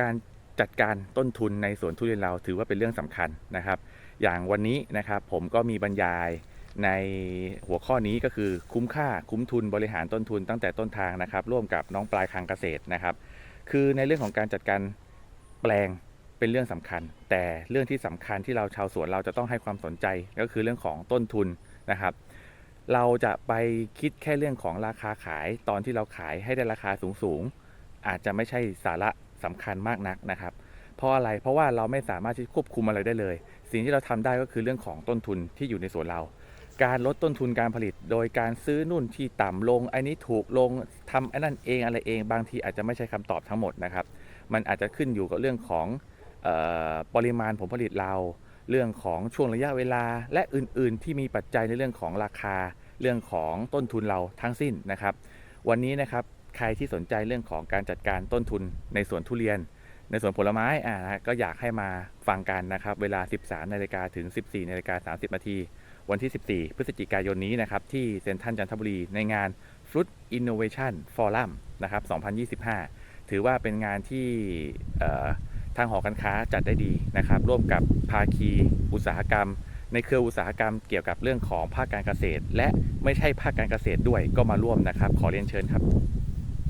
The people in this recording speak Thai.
การจัดการต้นทุนในสวนทุเรียนเราถือว่าเป็นเรื่องสำคัญนะครับ อย่างวันนี้นะครับผมก็มีบรรยายในหัวข้อนี้ก็คือคุ้มค่าคุ้มทุนบริหารต้นทุนตั้งแต่ต้นทางนะครับ ร่วมกับน้องปลายคางเกษตรนะครับ คือในเรื่องของการจัดการแปลงเป็นเรื่องสำคัญ แต่เรื่องที่สำคัญที่เราชาวสวนเราจะต้องให้ความสนใจก็คือเรื่องของต้นทุนนะครับ เราจะไปคิดแค่เรื่องของราคาขายตอนที่เราขายให้ได้ราคาสูงๆอาจจะไม่ใช่สาระ สำคัญมากนักนะครับ เพราะอะไรเพราะว่าเราไม่สามารถที่ควบคุมอะไรได้เลย สิ่งที่เราทำได้ก็คือเรื่องของต้นทุนที่อยู่ในสวนเรา การลดต้นทุนการผลิต โดยการซื้อนุ่นที่ต่ำลงอันนี้ถูกลงทำไอ้นั่นเองอะไรเองบางทีอาจจะไม่ใช่คำตอบทั้งหมดนะครับ มันอาจจะขึ้นอยู่กับเรื่องของออปริมาณผลผลิตเรา เรื่องของช่วงระยะเวลา และอื่น ๆ ที่มีปัจจัยในเรื่องของราคา เรื่องของต้นทุนเราทั้งสิ้นนะครับ วันนี้นะครับ ใครที่สนใจเรื่องของการจัดการต้นทุนในสวนทุเรียน ในสวนผลไม้อ่าก็อยากให้มาฟังกันนะครับ เวลา 13นาฬิกาถึง 14นาฬิกา30นาทีวันที่ 14 พฤศจิกายนนี้นะครับ ที่เซ็นทรัลจันทบุรีในงาน Fruit Innovation Forum นะครับ 2025 ถือว่าเป็นงานที่ทางหอการค้าจัดได้ดีนะครับ ร่วมกับภาคีอุตสาหกรรม ในเครืออุตสาหกรรมเกี่ยวกับเรื่องของภาคการเกษตร และไม่ใช่ภาคการเกษตรด้วยก็มาร่วมนะครับ ขอเรียนเชิญครับ